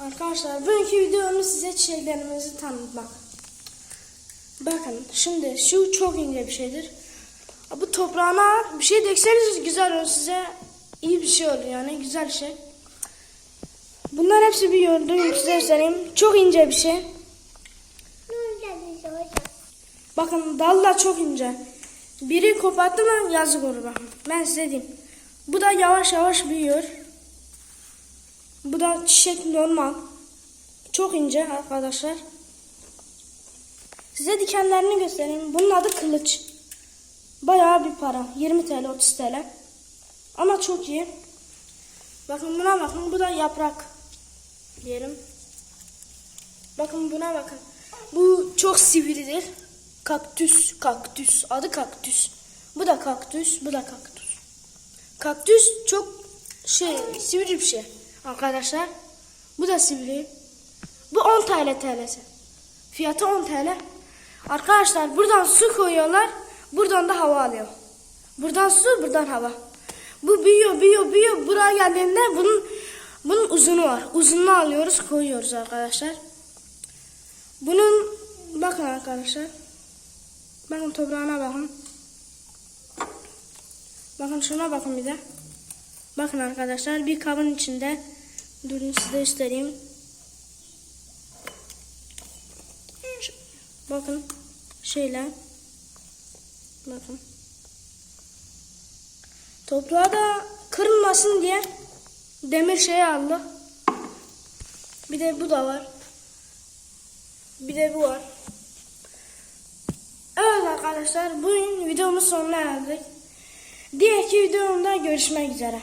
Arkadaşlar bugünkü videomuz size çiçeklerimizi tanıtmak. Bakın şimdi şu çok ince bir şeydir. Bu toprağına bir şey dekseniz güzel olur size. iyi bir şey olur yani güzel şey. Bunlar hepsi bir gördüğüm size göstereyim. Çok ince bir şey. Bakın dal da çok ince. Biri koparttı mı yazık olur bakın. Ben size diyeyim. Bu da yavaş yavaş büyüyor. Bu da çiçek normal. Çok ince arkadaşlar. Size dikenlerini göstereyim. Bunun adı kılıç. Bayağı bir para. 20 TL 30 TL. Ama çok iyi. Bakın buna bakın. Bu da yaprak. Diyelim. Bakın buna bakın. Bu çok sivridir. Kaktüs, kaktüs. Adı kaktüs. Bu da kaktüs, bu da kaktüs. Kaktüs çok şey, sivri bir şey arkadaşlar. Bu da sivri. Bu 10 TL TL'si. Fiyatı 10 TL. Arkadaşlar buradan su koyuyorlar. Buradan da hava alıyor. Buradan su, buradan hava. Bu büyüyor, büyüyor, büyüyor. Buraya geldiğinde bunun bunun uzunu var. Uzunluğu alıyoruz, koyuyoruz arkadaşlar. Bunun bakın arkadaşlar. Bakın toprağına bakın. Bakın şuna bakın bir de. Bakın arkadaşlar bir kabın içinde. Durun size göstereyim. Bakın şeyler. Bakın. Toprağı da kırılmasın diye demir şey aldı. Bir de bu da var. Bir de bu var. Evet arkadaşlar bugün videomuz sonuna geldik. Diğerki videomda görüşmek üzere.